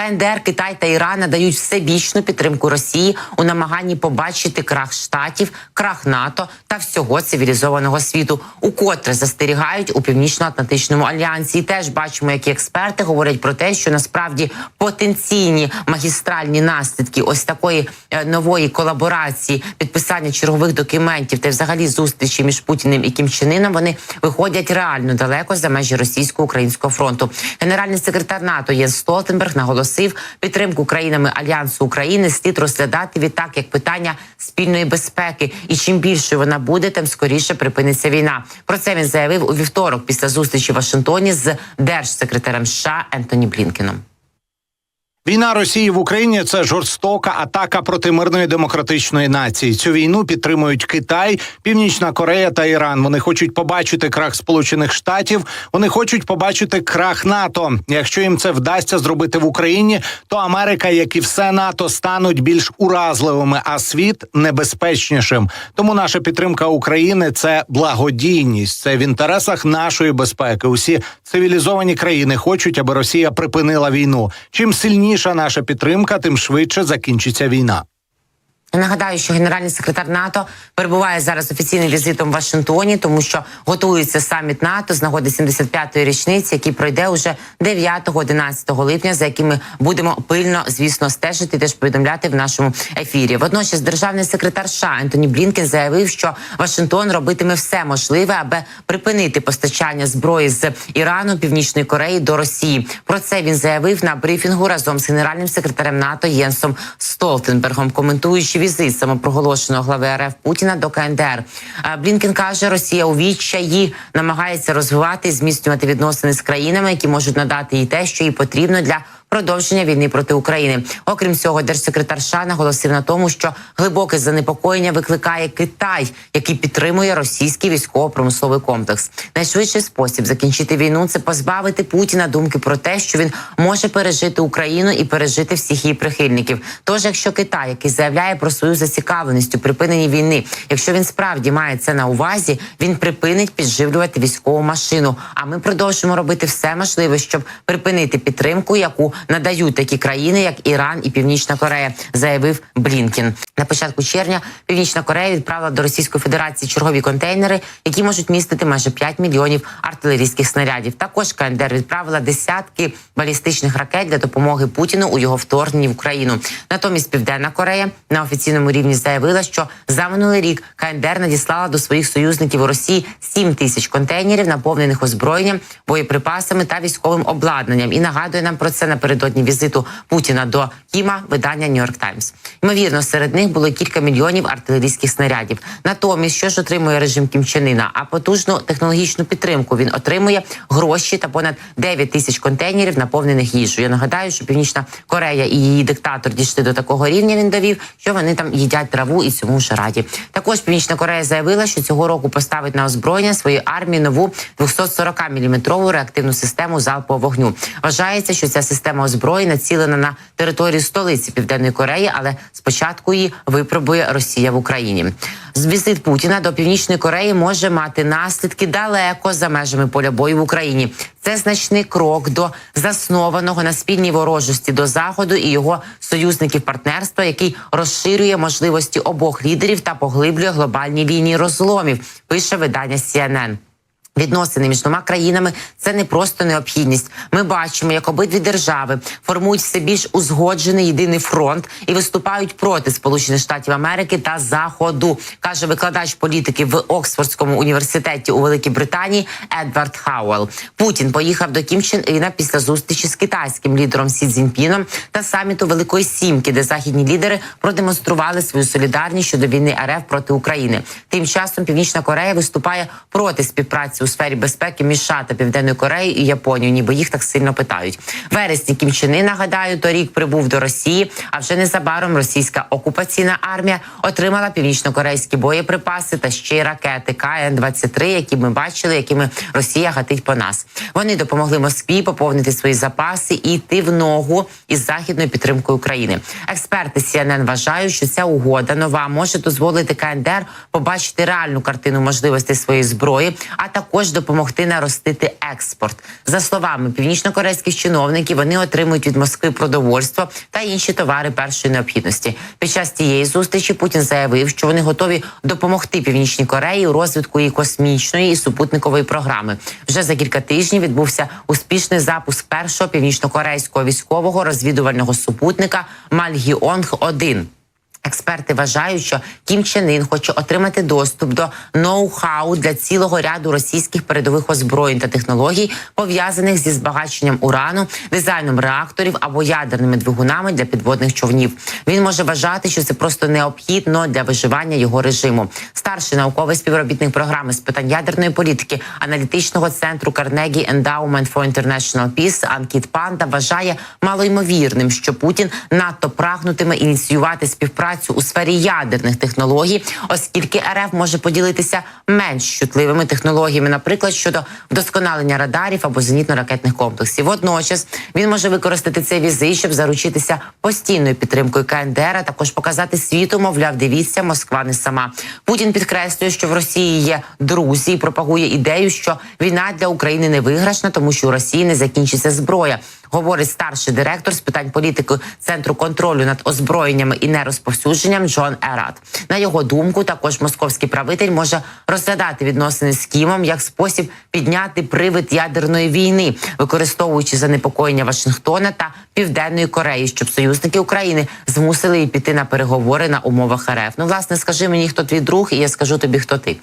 КНДР, Китай та Іран надають всебічну підтримку Росії у намаганні побачити крах штатів, крах НАТО та всього цивілізованого світу, укотре застерігають у північно-атлантичному альянсі. І теж бачимо, які експерти говорять про те, що насправді потенційні магістральні наслідки ось такої е, нової колаборації, підписання чергових документів та взагалі зустрічі між Путіним і Кім Іном, вони виходять реально далеко за межі російсько-українського фронту. Генеральний секретар НАТО Єн Столтенберг наголосив підтримку країнами альянсу України слід розглядати відтак як питання спільної безпеки. І чим більше вона буде, тим скоріше припиниться війна. Про це він заявив у вівторок після зустрічі в Вашингтоні з держсекретарем США Ентоні Блінкеном. Війна Росії в Україні це жорстока атака проти мирної демократичної нації. Цю війну підтримують Китай, Північна Корея та Іран. Вони хочуть побачити крах Сполучених Штатів. Вони хочуть побачити крах НАТО. Якщо їм це вдасться зробити в Україні, то Америка, як і все НАТО, стануть більш уразливими, а світ небезпечнішим. Тому наша підтримка України це благодійність. Це в інтересах нашої безпеки. Усі цивілізовані країни хочуть, аби Росія припинила війну. Чим сильніше наша підтримка, тим швидше закінчиться війна. Нагадаю, що генеральний секретар НАТО перебуває зараз офіційним візитом в Вашингтоні, тому що готується саміт НАТО з нагоди 75-ї річниці, який пройде уже 9-11 липня, за яким ми будемо пильно, звісно, стежити, теж повідомляти в нашому ефірі. Водночас, державний секретар США Ентоні Блінкен заявив, що Вашингтон робитиме все можливе, аби припинити постачання зброї з Ірану, Північної Кореї до Росії. Про це він заявив на брифінгу разом з генеральним секретарем НАТО Єнсом Столтенбергом, коментуючи візит самопроголошеного глави РФ Путіна до КНДР. Блінкен каже, Росія у відчаї намагається розвивати і зміцнювати відносини з країнами, які можуть надати їй те, що їй потрібно для. Продовження війни проти України, окрім цього, держсекретар США наголосив на тому, що глибоке занепокоєння викликає Китай, який підтримує російський військово-промисловий комплекс. Найшвидший спосіб закінчити війну це позбавити Путіна думки про те, що він може пережити Україну і пережити всіх її прихильників. Тож, якщо Китай, який заявляє про свою зацікавленість у припиненні війни, якщо він справді має це на увазі, він припинить підживлювати військову машину. А ми продовжимо робити все можливе, щоб припинити підтримку, яку надають такі країни, як Іран і Північна Корея, заявив Блінкін. На початку червня Північна Корея відправила до Російської Федерації чергові контейнери, які можуть містити майже 5 мільйонів артилерійських снарядів. Також КНДР відправила десятки балістичних ракет для допомоги Путіну у його вторгненні в Україну. Натомість Південна Корея на офіційному рівні заявила, що за минулий рік КНДР надіслала до своїх союзників у Росії 7 тисяч контейнерів, наповнених озброєнням, боєприпасами та військовим обладнанням. І нагадує нам про це напередодні візиту Путіна до Кіма видання Нью-Йорк Таймс. Ймовірно, серед них було кілька мільйонів артилерійських снарядів. Натомість, що ж отримує режим Кім Чен Іна? А потужну технологічну підтримку він отримує гроші та понад 9 тисяч контейнерів, наповнених їжею. Я нагадаю, що Північна Корея і її диктатор дійшли до такого рівня. Він довів, що вони там їдять траву і цьому вже раді. Також Північна Корея заявила, що цього року поставить на озброєння своєї армії нову 240 мм реактивну систему залпового вогню. Вважається, що ця система озброєння націлена на територію столиці Південної Кореї, але спочатку її випробує Росія в Україні. Візит Путіна до Північної Кореї може мати наслідки далеко за межами поля бою в Україні. Це значний крок до заснованого на спільній ворожості до заходу і його союзників партнерства, який розширює можливості обох лідерів та поглиблює глобальні лінії розломів. Пише видання CNN. Відносини між двома країнами це не просто необхідність. Ми бачимо, як обидві держави формують все більш узгоджений єдиний фронт і виступають проти Сполучених Штатів Америки та Заходу, каже викладач політики в Оксфордському університеті у Великій Британії Едвард Хауел. Путін поїхав до Кім Чен Іна після зустрічі з китайським лідером Сі Цзіньпіном та саміту Великої Сімки, де західні лідери продемонстрували свою солідарність щодо війни РФ проти України. Тим часом Північна Корея виступає проти співпраці у сфері безпеки між США та Південною Кореєю і Японією, ніби їх так сильно питають. Вересні Кім Чен Ін, нагадаю, торік прибув до Росії. А вже незабаром російська окупаційна армія отримала північнокорейські боєприпаси та ще й ракети КН 23 які ми бачили, якими Росія гатить по нас. Вони допомогли Москві поповнити свої запаси і йти в ногу із західною підтримкою України. Експерти CNN вважають, що ця угода нова може дозволити КНДР побачити реальну картину можливостей своєї зброї, а також також допомогти наростити експорт. За словами північнокорейських чиновників, вони отримують від Москви продовольство та інші товари першої необхідності. Під час цієї зустрічі Путін заявив, що вони готові допомогти Північній Кореї у розвитку її космічної і супутникової програми. Вже за кілька тижнів відбувся успішний запуск першого північнокорейського військового розвідувального супутника Мальгіонг 1 Експерти вважають, що Кім Чен Ін хоче отримати доступ до ноу-хау для цілого ряду російських передових озброєнь та технологій, пов'язаних зі збагаченням урану, дизайном реакторів або ядерними двигунами для підводних човнів. Він може вважати, що це просто необхідно для виживання його режиму. Старший науковий співробітник програми з питань ядерної політики аналітичного центру Carnegie Endowment for International Peace Анкіт Панда вважає малоймовірним, що Путін надто прагнутиме ініціювати співпрацю у сфері ядерних технологій, оскільки РФ може поділитися менш чутливими технологіями, наприклад, щодо вдосконалення радарів або зенітно-ракетних комплексів. Водночас він може використати цей візит, щоб заручитися постійною підтримкою КНДР, а також показати світу, мовляв, дивіться, Москва не сама. Путін підкреслює, що в Росії є друзі, і пропагує ідею, що війна для України не виграшна, тому що у Росії не закінчиться зброя. Говорить старший директор з питань політики центру контролю над озброєннями і нерозповсюдженням Джон Ерат. На його думку, також московський правитель може розглядати відносини з Кімом як спосіб підняти привид ядерної війни, використовуючи занепокоєння Вашингтона та Південної Кореї, щоб союзники України змусили її піти на переговори на умовах РФ. Ну, власне, скажи мені, хто твій друг, і я скажу тобі, хто ти.